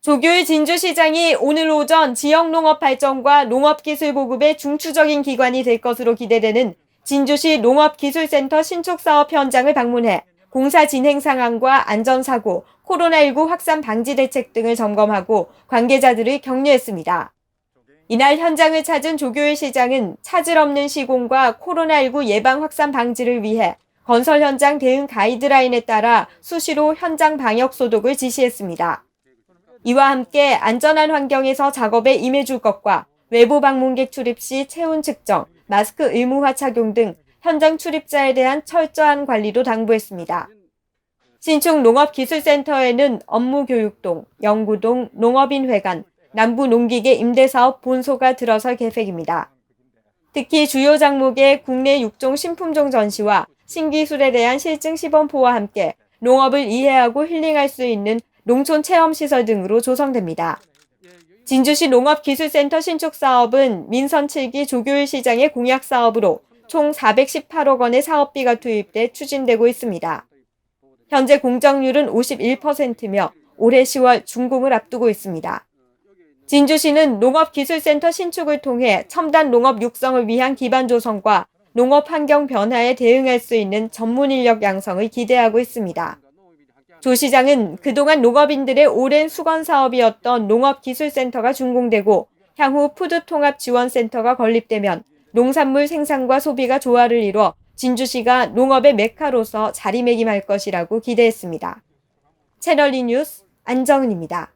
조규일 진주시장이 오늘 오전 지역 농업 발전과 농업 기술 보급의 중추적인 기관이 될 것으로 기대되는 진주시 농업기술센터 신축 사업 현장을 방문해 공사 진행 상황과 안전사고, 코로나19 확산 방지 대책 등을 점검하고 관계자들을 격려했습니다. 이날 현장을 찾은 조교일 시장은 차질 없는 시공과 코로나19 예방 확산 방지를 위해 건설 현장 대응 가이드라인에 따라 수시로 현장 방역 소독을 지시했습니다. 이와 함께 안전한 환경에서 작업에 임해줄 것과 외부 방문객 출입 시 체온 측정, 마스크 의무화 착용 등 현장 출입자에 대한 철저한 관리도 당부했습니다. 신축 농업기술센터에는 업무 교육동, 연구동, 농업인회관, 남부농기계 임대사업 본소가 들어설 계획입니다. 특히 주요 장목의 국내 육종 신품종 전시와 신기술에 대한 실증 시범포와 함께 농업을 이해하고 힐링할 수 있는 농촌 체험시설 등으로 조성됩니다. 진주시 농업기술센터 신축 사업은 민선 7기 조교일 시장의 공약 사업으로 총 418억 원의 사업비가 투입돼 추진되고 있습니다. 현재 공정률은 51%며 올해 10월 준공을 앞두고 있습니다. 진주시는 농업기술센터 신축을 통해 첨단 농업 육성을 위한 기반 조성과 농업 환경 변화에 대응할 수 있는 전문 인력 양성을 기대하고 있습니다. 조 시장은 그동안 농업인들의 오랜 수건 사업이었던 농업기술센터가 준공되고 향후 푸드통합지원센터가 건립되면 농산물 생산과 소비가 조화를 이뤄 진주시가 농업의 메카로서 자리매김할 것이라고 기대했습니다. 채널 E 뉴스 안정은입니다.